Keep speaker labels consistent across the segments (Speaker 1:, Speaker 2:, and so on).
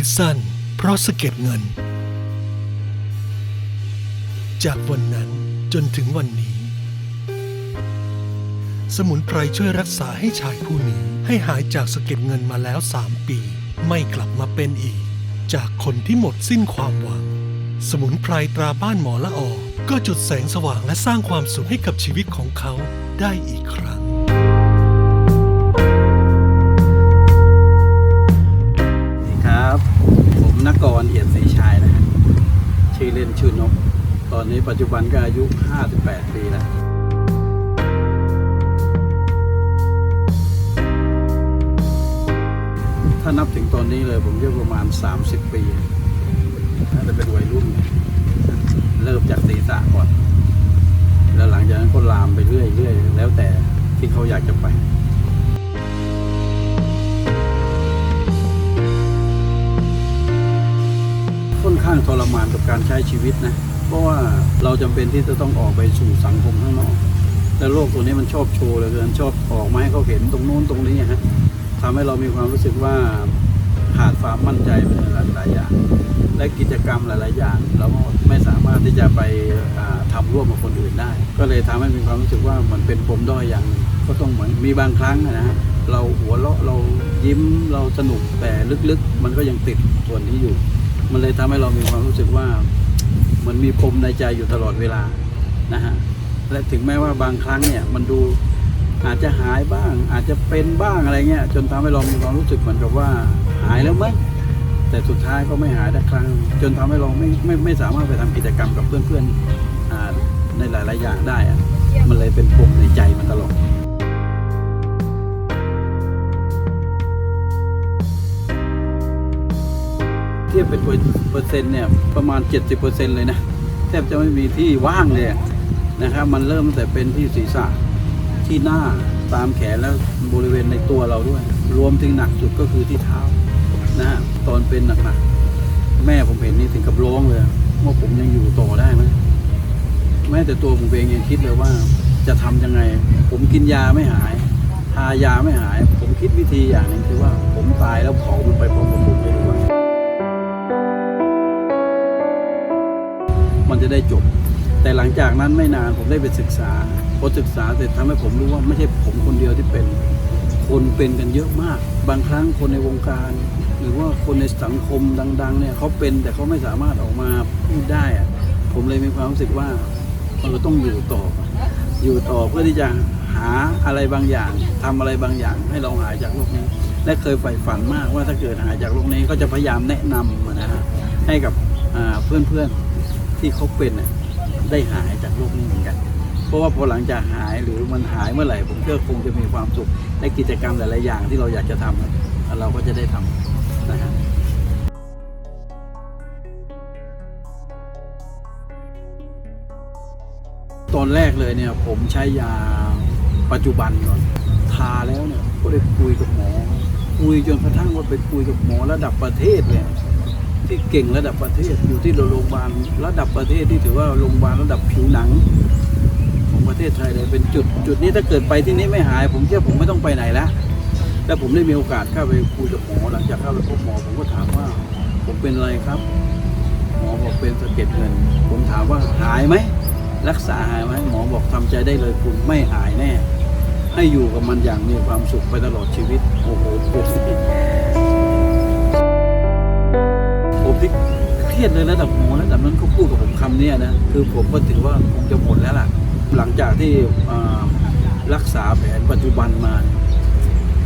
Speaker 1: คิดสั้น เพราะสะเก็ดเงิน จากวันนั้นจนถึงวันนี้ สมุนไพรช่วยรักษาให้ชายผู้นี้ให้หายจากสะเก็ดเงินมาแล้วสามปี ไม่กลับมาเป็นอีก จากคนที่หมดสิ้นความหวัง สมุนไพรตราบ้านหมอละออก็จุดแสงสว่างและสร้างความสุขให้กับชีวิตของเขาได้อีกครั้ง
Speaker 2: ผมนกรเอียดศรีชายนะฮะชื่อเล่นชื่อนก ตอนนี้ปัจจุบันก็อายุ 58 ปีแล้วถ้านับถึงตอนนี้เลยผมก็ประมาณ 30 ปีน่าจะเป็นวัยรุ่น เริ่มจากศีรษะก่อน แล้วหลังจากนั้นก็ลามไปเรื่อยๆ แล้วแต่ที่เขาอยากจะไป ข้างทรมานกับการใช้ชีวิตนะ เพราะว่าเราจำเป็นที่จะต้องออกไปสู่สังคมข้างนอกแล้วโลกตัวนี้มันชอบโชว์เหลยเกินชอบออกมาให้เขาเห็นตรงนู้นตรงนี้ฮะทำให้เรามีความรู้สึกว่าขาดความมั่นใจไปในหลายๆอย่าง และกิจกรรมหลาย ๆ อย่าง เราก็ไม่สามารถที่จะไปอ่าทำร่วมกับคนอื่นได้ ก็เลยทำให้มีความรู้สึกว่ามันเป็นปมด้อยอย่างหนึ่งก็ต้องเหมือนมีบางครั้งนะฮะเราหัวเราะเรายิ้มเราสนุกแต่ลึกๆ มันก็ยังติดส่วนนี้อยู่ มันเลยทำให้เรามีความรู้สึกว่ามันมีปมในใจอยู่ตลอดเวลานะฮะและถึงแม้ว่าบางครั้งเนี่ยมันดูอาจจะหายบ้าง อาจจะเป็นบ้างอะไรเงี้ยจนทำให้เรามีความรู้สึกเหมือนกับว่าหายแล้วมั้งแต่สุดท้ายก็ไม่หายสักครั้ง จนทำให้เราไม่ไม่ไม่สามารถไปทำกิจกรรมกับเพื่อนๆในหลายๆอย่างได้อะมันเลยเป็นปมในใจมันตลอด ทียบเป็นเปอร์เซ็นต์เนี่ยประมาณ 70%เลยนะแทบจะไม่มีที่ว่างเลยนะครับ มันเริ่มแต่เป็นที่ศีรษะที่หน้าตามแขนแล้วบริเวณในตัวเราด้วย รวมถึงหนักสุดก็คือที่เท้านะตอนเป็นหนักๆแม่ผมเห็นนี่ถึงกับร้องเลยว่าผมยังอยู่ต่อได้ไหมแม้แต่ตัวผมเองยังคิดเลยว่าจะทำยังไง ผมกินยาไม่หาย ทายาไม่หาย ผมคิดวิธีอย่างหนึงคือว่าผมตายแล้วเผามันไปพร้อมกับผม มันจะได้จบ แต่หลังจากนั้นไม่นานผมได้ไปศึกษาพอศึกษาเสร็จทำให้ผมรู้ว่าไม่ใช่ผมคนเดียวที่เป็น คนเป็นกันเยอะมาก บางครั้งคนในวงการ หรือว่าคนในสังคมดัง ๆ เนี่ยเขาเป็นแต่เขาไม่สามารถออกมาพูดได้อะผมเลยมีความรู้สึกว่าเราต้องอยู่ต่อ อยู่ต่อเพื่อที่จะหาอะไรบางอย่างทำอะไรบางอย่างให้เราหายจากโรคนี้ และเคยใฝ่ฝันมากว่าถ้าเกิดหายจากโรคนี้ก็จะพยายามแนะนำนะฮะให้กับเพื่อนๆ ที่เขาเป็นน่ะได้หายจากโรคนี้เหมือนกัน เพราะว่าพอหลังจากหายหรือมันหายเมื่อไหร่ผมก็คงจะมีความสุขในกิจกรรมหลายๆอย่างที่เราอยากจะทำเราก็จะได้ทำนะฮะตอนแรกเลยเนี่ยผมใช้ยาปัจจุบันก่อนทาแล้วเนี่ยก็ได้คุยกับหมอคุยจนกระทั่งว่าไปคุยกับหมอระดับประเทศเลย ที่เก่งระดับประเทศอยู่ที่โรงพยาบาลระดับประเทศที่ถือว่าโรงพยาบาลระดับผิวหนัง ของประเทศไทยเลยเป็นจุดจุดนี้ถ้าเกิดไปที่นี้ไม่หาย ผมเชื่อผมไม่ต้องไปไหนแล้วแล้วผมได้มีโอกาสเข้าไปคุยกับหมอหลังจากเข้าไปพบหมอผมก็ถามว่า ผมเป็นอะไรครับ หมอบอกเป็นสะเก็ดเงิน ผมถามว่าหายไหมรักษาหายไหมหมอบอกทำใจได้เลยคุณไม่หายแน่ ให้อยู่กับมันอย่างมีความสุขไปตลอดชีวิตโอ้โหผม ที่เครียดเลยระดับหมอระดับนั้นเขาพูดกับผมคำนี้นะคือผมก็ถือว่าคงจะหมดแล้วล่ะ หลังจากที่รักษาแผนปัจจุบันมา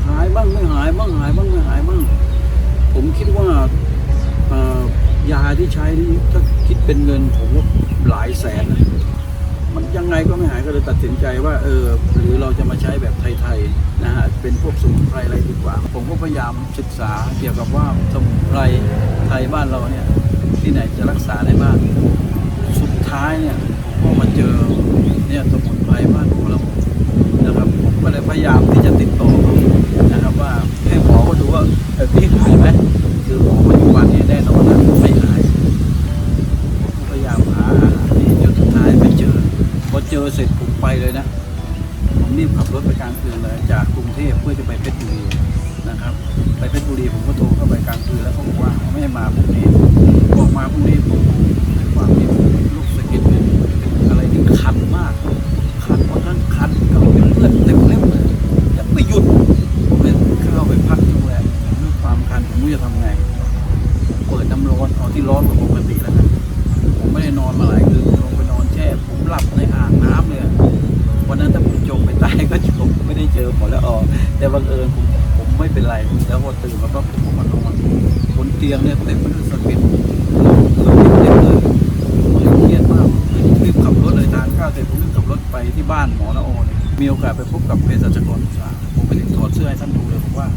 Speaker 2: หายบ้างไม่หายบ้างหายบ้างไม่หายบ้างผมคิดว่ายาที่ใช้นี่ถ้าคิดเป็นเงินผมว่าหลายแสนนะ มันยังไงก็ไม่หายก็เลยตัดสินใจว่าเออหรือเราจะมาใช้แบบไทยๆนะฮะเป็นพวกสมุนไพรอะไรดีกว่า ผมก็พยายามศึกษาเกี่ยวกับว่าสมุนไพรไทยบ้านเราเนี่ยที่ไหนจะรักษาได้บ้างสุดท้ายเนี่ยพอมาเจอเนี่ยสมุนไพรบ้านของเรานะครับผมก็เลยพยายามที่จะติดต่อ เตียงเนี่ยเต็มไปด้วยสะเก็ดสะเก็ดเต็มเลยผมเลยเครียดมากรีบขับรถเลยทานข้าวเสร็จผมรีบขับรถไปที่บ้านหมอละออเนี่ยมีโอกาสไปพบกับเภสัชกรสาผมไปถึงถอดเสื้อให้ท่านดูเลยผมว่า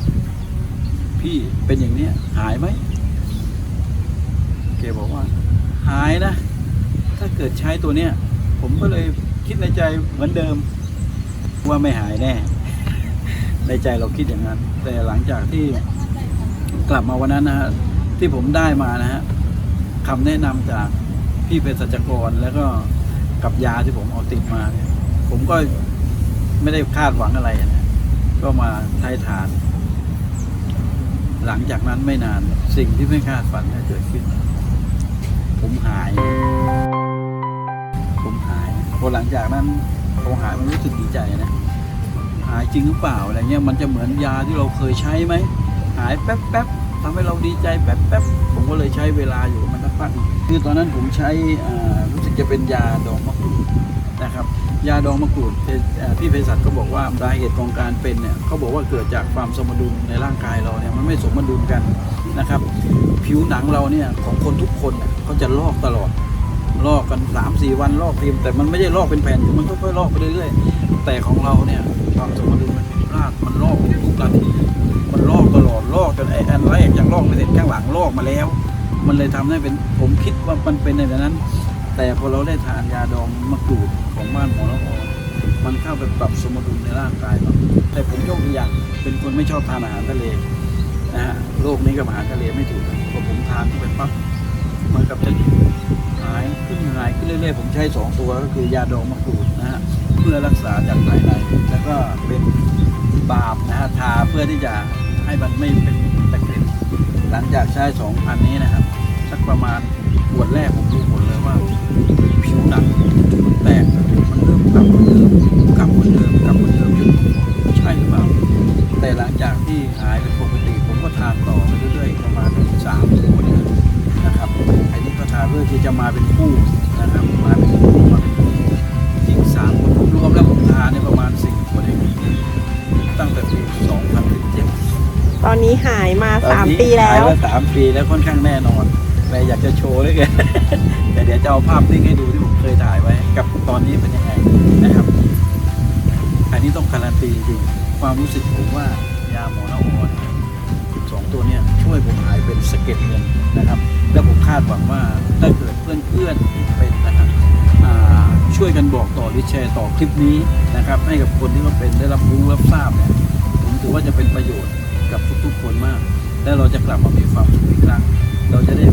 Speaker 2: พี่เป็นอย่างเนี้ยหายไหมแกบอกว่า หายนะ ถ้าเกิดใช้ตัวเนี้ยผมก็เลยคิดในใจเหมือนเดิม ว่าไม่หายแน่ ในใจเราคิดอย่างนั้น แต่หลังจากที่กลับมาวันนั้นนะฮะ ที่ผมได้มานะฮะคำแนะนำจากพี่เภสัชกรแล้วก็กับยาที่ผมเอาติดมาเนี่ยผมก็ไม่ได้คาดหวังอะไรนะก็มาใช้ทาน หลังจากนั้นไม่นานสิ่งที่ไม่คาดฝันก็เกิดขึ้น ผมหาย ผมหายพอหลังจากนั้นผมหายมันรู้สึกดีใจนะ หายจริงหรือเปล่าอะไรเงี้ยมันจะเหมือนยาที่เราเคยใช้ไหม หายแป๊บแป๊บ ทำให้เราดีใจแป๊บแป๊บๆผมก็เลยใช้เวลาอยู่มันสักพักหนึ่งคือตอนนั้นผมใช้รู้สึกจะเป็นยาดองมะกรูดนะครับยาดองมะกรูดพี่เภสัชก็บอกว่าสาเหตุของการเป็นเนี่ยเขาบอกว่าเกิดจากความสมดุลในร่างกายเราเนี่ยมันไม่สมดุลกันนะครับ ผิวหนังเราเนี่ยของคนทุกคนเนี่ยเขาจะลอกตลอดลอกกันสามสี่วันลอกทีมแต่มันไม่ได้ลอกเป็นแผ่นมันค่อยๆลอกไปเรื่อยๆแต่ของเราเนี่ยความสมดุลมันผิดพลาดมันลอกทุกนาที แรกยังลอกไม่เสร็จข้างหลังลอกมาแล้ว มันเลยทำให้เป็นผมคิดว่ามันเป็นในแบบนั้น แต่พอเราได้ทานยาดองมะกรูดของบ้านหมอละออมันเข้าไปปรับสมดุลในร่างกายเราแต่ผมโชคดีอย่างเป็นคนไม่ชอบทานอาหารทะเลนะฮะโรคนี้กับอาหารทะเลไม่ถูกพอผมทานเข้าไปปั๊บเหมือนกับจะหายขึ้นหายขึ้นเรื่อยๆผมใช้สองตัวก็คือยาดองมะกรูดนะฮะเพื่อรักษาจากภายในแล้วก็เป็นบาล์มนะฮะทาเพื่อที่จะให้มันไม่เป็น หลังจากใช้สองพันนี้นะครับ สักประมาณขวดแรกผมดูผลเลยว่า ผิวหนังมันแตกมันเริ่มกลับเหมือนเดิมกลับเหมือนเดิมกลับเหมือนเดิมจนใช่หรือเปล่าแต่หลังจากที่หายเป็นปกติผมก็ทานต่อไปเรื่อยๆประมาณสามขวดเนี่ยนะครับอันนี้ก็ทานเพื่อที่จะมาเป็นคู่นะครับมา นนี้
Speaker 3: หายมาสามปีแล้
Speaker 2: หายว มาสามปีแล้วค่อนข้างแน่นอนแต่อยากจะโชว์ด้วยกัน แต่เดี๋ยวจะเอาภาพนิ่งให้ดูที่ผมเคยถ่ายไว้ กับตอนนี้เป็นยังไงนะครับ อันนี้ต้องการันตีจริงๆความรู้สึกผมว่ายาหมอละออนสองตัวเนี้ยช่วยผมหายเป็นสะเก็ดเงินนะครับ แล้วผมคาดหวังว่าถ้าเกิดเพื่อนๆเป็นนะครับอ่าช่วยกันบอกต่อหรือแชร์ต่อคลิปนี้นะครับ ให้กับคนที่เขาเป็นได้รับรู้รับทราบเนี่ย ผมถือว่าจะเป็นประโยชน์ กับทุกๆคนมาก และเราจะกลับมามีความสุขอีกครั้ง เราจะได้